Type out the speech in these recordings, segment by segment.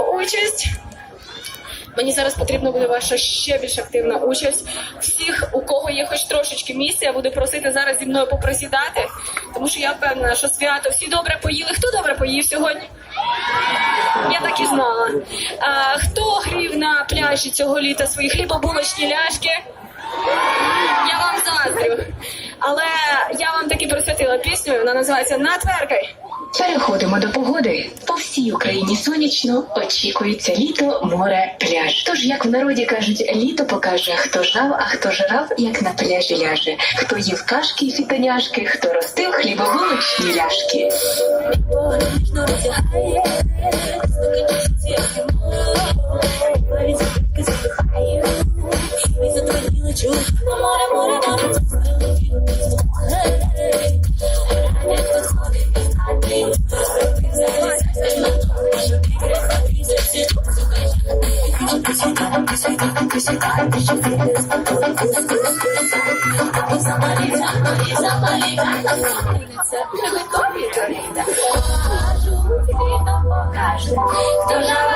участь. Мені зараз потрібна буде ваша ще більш активна участь. Всіх, у кого є хоч трошечки місця, я буду просити зараз зі мною попросідати, тому що я впевнена, що свято всі добре поїли. Хто добре поїв сьогодні? Я так і знала. А, хто грів на пляжі цього літа свої хлібобулочні ляшки? Я вам заздрю. Але я вам таки присвятила пісню, вона називається Натверкай. Переходимо до погоди. По всій Україні сонячно очікується літо, море, пляж. Тож, як в народі кажуть, літо покаже, хто жав, а хто жрав, як на пляжі ляже. Хто їв кашки і фітоняшки, хто ростив хлібоволочні ляшки. Хто жава,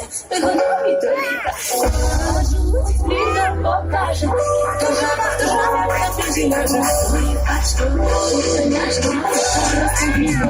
благо, ви готові до літа. Кажуть, літо покаже, хто жава, хто жава, на пляжі ляже. Свої качки, свої коняшки, розцвіли.